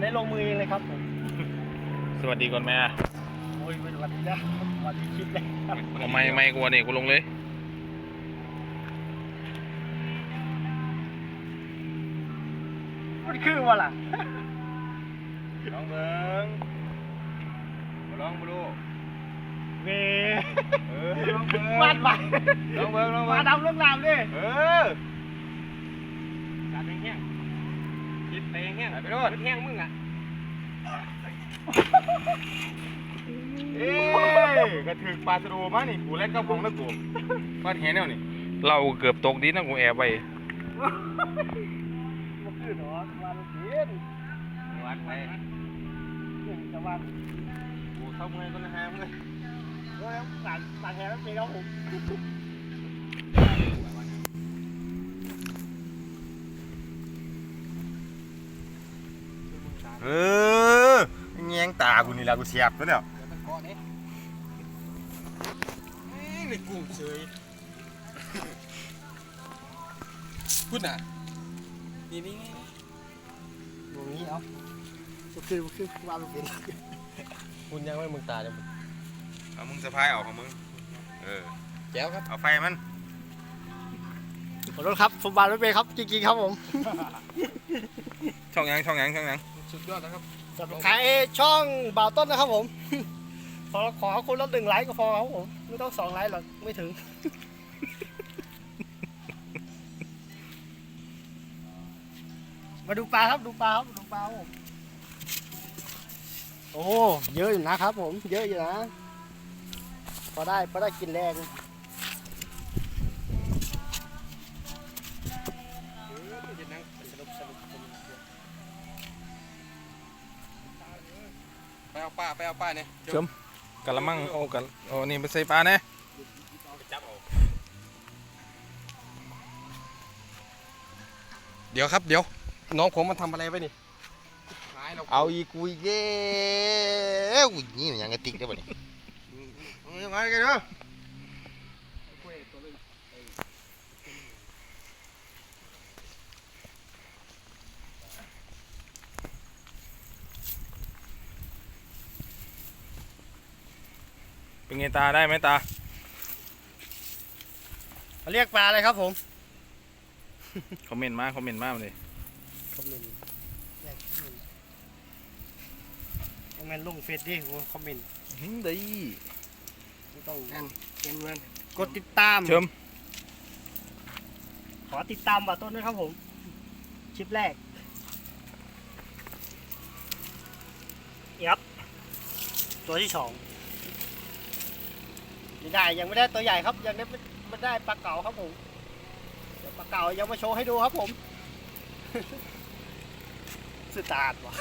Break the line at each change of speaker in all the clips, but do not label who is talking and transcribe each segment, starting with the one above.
ได้ลงมือเองเลยครับผม
สวัสดีก่อนแม่
โอ้ยสวัสดีนะสวัสดีคลิปเลยครับ
เอาไม่ไม่กลัวเนี่ยกูลงเลย
มันคือว่าล่ะ
ลองเบิ้งมาลองมาดู
เว
เออลองเบิ้ง
บ้านไป
ลองเบิ้งลอง
มา
เบิ้ง
ดำลงน้ำดิ
เออ
การแห้งคิด ไปแห้ง
ไปโน่น
แห้งมึงอะ
เอ้ยกระถึกปลาสะโดูมานี่กูเล่นกับของนะกูฟาดแหนแนวนี่
เราเกือบตกดินนะกูแอบไป
มันคือหนอนวันเสียน
วัดไป
นี่จะวัน
กูเข้าเมื่อยก็นะฮะเมื่อย
ว่าต่างต่างแห่แล้วปีแล้วผม
เออแงงตากูนี่ละกูเสียบแล้วเนี่ย
ในกลุ่มเฉยพูดน่ะนี่นี่นี่
ตรงนี้เอาก็คือคือวันเป็น
คุณยังไม่มึงตาจะ
เอามึงสะพายเอาของมึง เออ
แจ๋วครับ
เอาไฟมัน
ขอโทษครับผมบานไม่เป็นครับจริงๆครับผม
ช่องหยังช่องหยังช่องหยัง
สุดยอดนะครับ
สำหรับใครช่องบ่าวต้นนะครับผม ขอขอคนละหนึ่งไลค์ก็พอครับผม ไม่ต้องสองไลค์หรอกไม่ถึง มาดูปลาครับดูปลาครับดูปลาครับผมโอ้เยอะอยู่นะครับผม เยอะอยู่นะ พอได้พอได้กินแรง
ไปเอาป้าไปเอาป้าเนี่ย
กะละมังโอ้กะโอ้นี่ไปใส่ปลาเนี่ย
เดี๋ยวครับเดี๋ยว น้องผมมันทำอะไรไว้นี่หายเรา
เอาอีกุยเย้อุ้ยนี่มันยังกระติกได้ป่ะนี่มากันเนาะ
เป็นไงตาได้ไหมตา
เรียกปลาอะไรครับผม
คอมเมนต์มาคอมเมนต์มาเลย
คอมเมนต์แรกคอมเมนต์คอมเมนต์ลงเฟซดิผมคอมเมนต์
หืมดี
ไม่ต้อง
นั่นเป็นเงิน
กดติดตาม
เชิม
ขอติดตามบ่าวต้นด้วยครับผมคลิปแรกยับ ตัวที่สอง ไม่ได้ยังไม่ได้ตัวใหญ่ครับยังได้ไม่ไม่ได้ปลาเก๋าครับผมเดี๋ยวปลาเก๋ายังมาโชว์ให้ดูครับผม สุดตาดว่ะ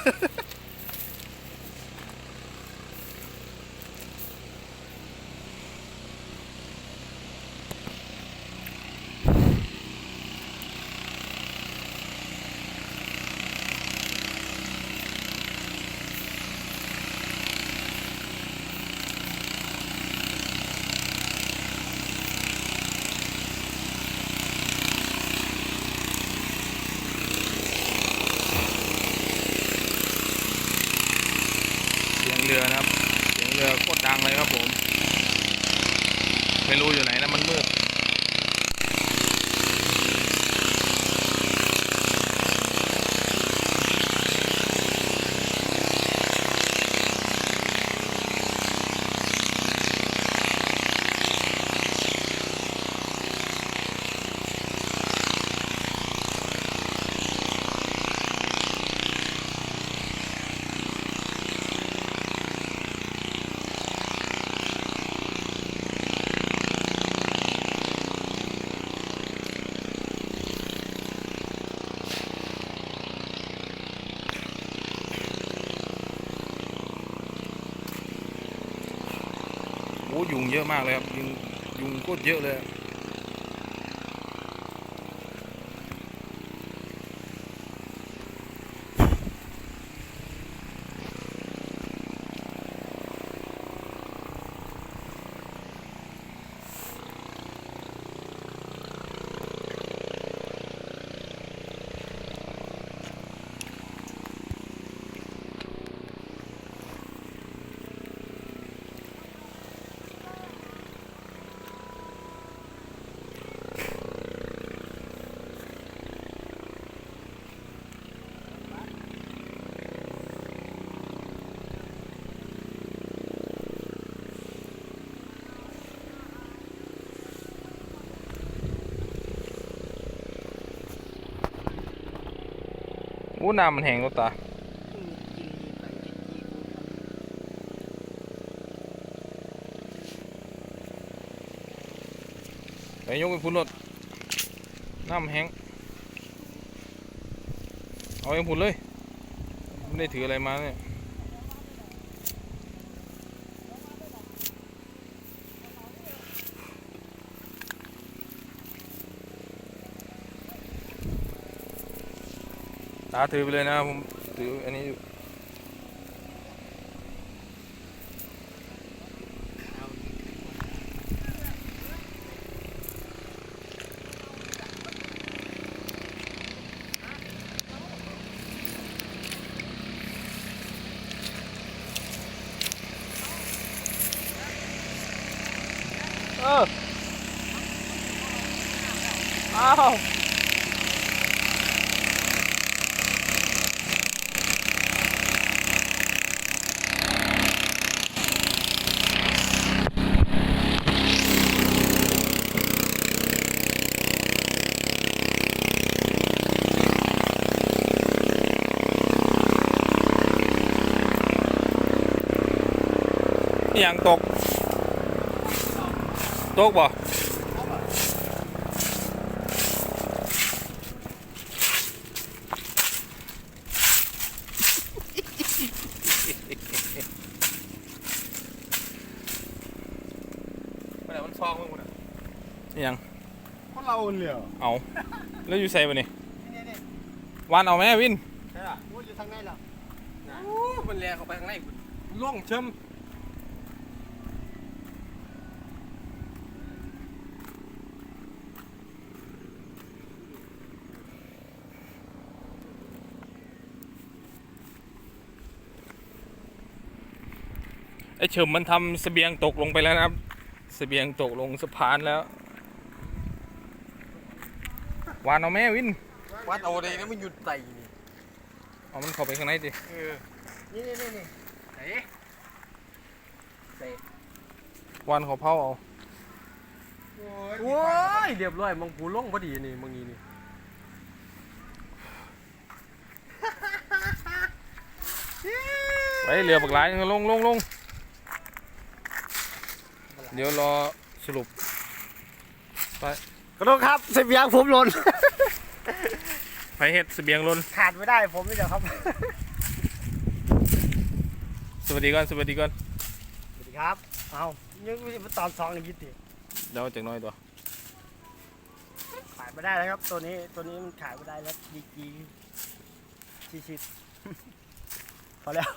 เสียงเรือนะครับเสียงเรือโคตรดังเลยครับผม ไม่รู้อยู่ไหนนะมันมืด โอ้ ยุงเยอะมากเลยครับยุงยุงโคตรเยอะเลย อ้น้ำมันแห้งแล้วตา
ไป
ยกไปพุ่นรถน้ำแห้ง เอาเองพุ่นเลย ไม่ได้ถืออะไรมาเนี่ย ตาถือไปเลยนะผมถืออันนี้อยู่เอออ้าว อหย่างตก ตกบ่
ไม่ได้มันซองมึงน่ะ
อหย่าง
คนเราเนี่ย
เอาแล้วอยู่ใส่บ่นี่
นี่นี่
วานเอาไหมวิน
ใช่ป่ะโอ้ยอยู่ทางไหนล่ะ
โอ้มันแลเข้าไปข้างในล่องเชิม
ไอ้เฉิมมันทำเสบียงตกลงไปแล้วนะครับเสบียงตกลงสะพานแล้ววานเอาไหมวิน
วัดเอาเลยนะมันหยุดไตนี่
เอามันเข้าไปข้างในดิ
เออ
นี่นี่นี่นี่
ไหน
วานเขาเผาเอา
โอ้ยเรียบร้อยมองผูล่องพอดีนี่มึงนี่นี่
ไปเรือบักหลายลงลงลง เดี๋ยวรอสรุป
กระโดดครับเสียงผมหล่น
ไปเฮ็ดเสบียงหลน
ขาดไม่ได้ผมนี่เดี๋ยวครับ
สวัสดีก่อนสวัสดีก่อน
สวัสดีครับ เอายังไม่ได้ตอนสองอีกยิดดิ
เดี๋ยวจากหน้อยตัว
ขายไม่ได้แล้วครับ ตัวนี้ตัวนี้มันขายไม่ได้แล้วจีจีชีชิดพอแล้ว